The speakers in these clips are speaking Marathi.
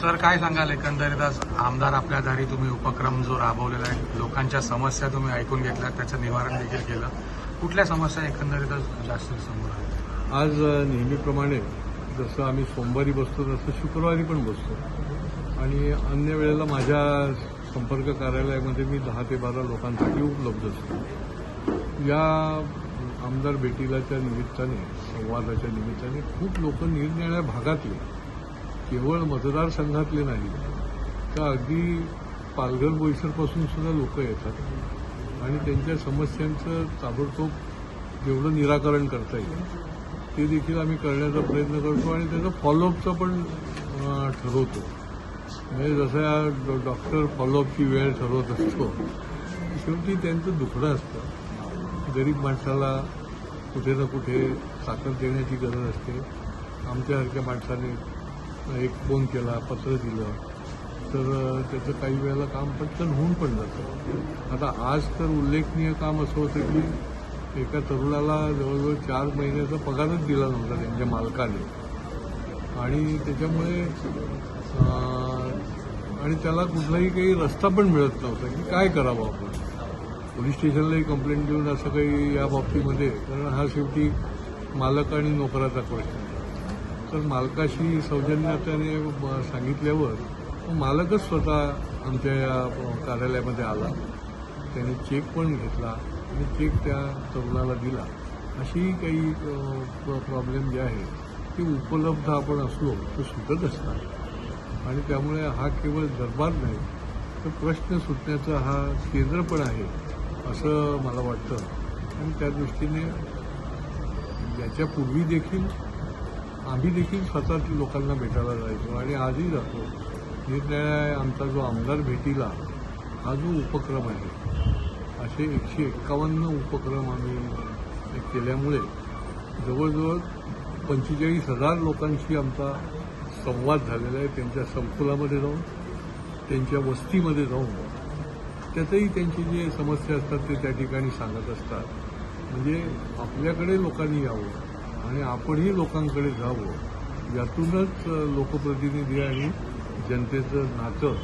सर काय सांगाल? एकंदरीत आज आमदार आपल्या दारी तुम्ही उपक्रम जो राबवलेला आहे लोकांच्या समस्या तुम्ही ऐकून घेतल्या त्याचं निवारण देखील केलं. कुठल्या समस्या एकंदरीतच जास्त समोर आज नेहमीप्रमाणे जसं आम्ही सोमवारी बसतो तसं शुक्रवारी पण बसतो. आणि अन्य वेळेला माझ्या संपर्क कार्यालयामध्ये मी दहा ते बारा लोकांसाठी उपलब्ध असतो. या आमदार भेटीलाच्या निमित्ताने संवादाच्या निमित्ताने खूप लोक निरनिराळ्या भागातले. केवळ मतदारसंघातले नाही. तर अगदी पालघर बोईसरपासून सुद्धा लोक येतात. आणि त्यांच्या समस्यांचं ताबडतोब जेवढं निराकरण करता येईल ते देखील आम्ही करण्याचा प्रयत्न करतो आणि त्याचं फॉलोअपचं पण ठरवतो. म्हणजे जसं या डॉ- डॉक्टर फॉलोअपची वेळ ठरवत असतो शेवटी त्यांचं दुखणं असतं. गरीब माणसाला कुठे ना कुठे साखर देण्याची गरज असते. आमच्यासारख्या माणसाने एक फोन केला पत्र दिलं तर त्याचं काही वेळेला काम पटकन होऊन पण जातं. आता आज तर उल्लेखनीय काम असं होतं की एका तरुणाला जवळजवळ चार महिन्याचा पगारच दिला नव्हता त्यांच्या मालकाने. आणि त्याच्यामुळे आणि त्याला कुठलाही काही रस्ता पण मिळत नव्हता की काय करावं आपण. पोलीस स्टेशनलाही कंप्लेंट देऊन असं काही या बाबतीमध्ये कारण हा शेवटी मालक आणि नोकराचा प्रश्न आहे. तर मालकाशी सौजन्याने सांगितल्यावर मालकच स्वतः आमच्या या कार्यालयामध्ये आला. त्याने चेक पण घेतला आणि चेक त्या तरुणाला दिला. अशी काही प्रॉब्लेम जे आहे ते उपलब्ध आपण असलो तर सुटत असतात आणि त्यामुळे हा केवळ दरबार नाही तर प्रश्न सुटण्याचा हा केंद्र पण आहे असं मला वाटतं. आणि त्या दृष्टीने याच्यापूर्वी देखील आम्ही देखील स्वतः लोकांना भेटायला जायचो आणि आजही जातो. निरनिराळ्या आमचा जो आमदार भेटीला हा जो उपक्रम आहे असे एकशे एक्कावन्न उपक्रम आम्ही केल्यामुळे जवळजवळ पंचेचाळीस हजार लोकांशी आमचा संवाद झालेला आहे. त्यांच्या संकुलामध्ये जाऊन त्यांच्या वस्तीमध्ये जाऊन. त्यातही त्यांची जे समस्या असतात ते त्या ठिकाणी सांगत असतात. म्हणजे आपल्याकडे लोकांनी यावं. आणि आपणही लोकांकडे जावं. यातूनच लोकप्रतिनिधी आणि जनतेचं नातं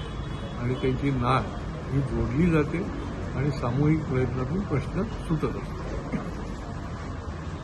आणि त्यांची नाद ही जोडली जाते आणि सामूहिक प्रयत्नातून प्रश्न सुटत असतो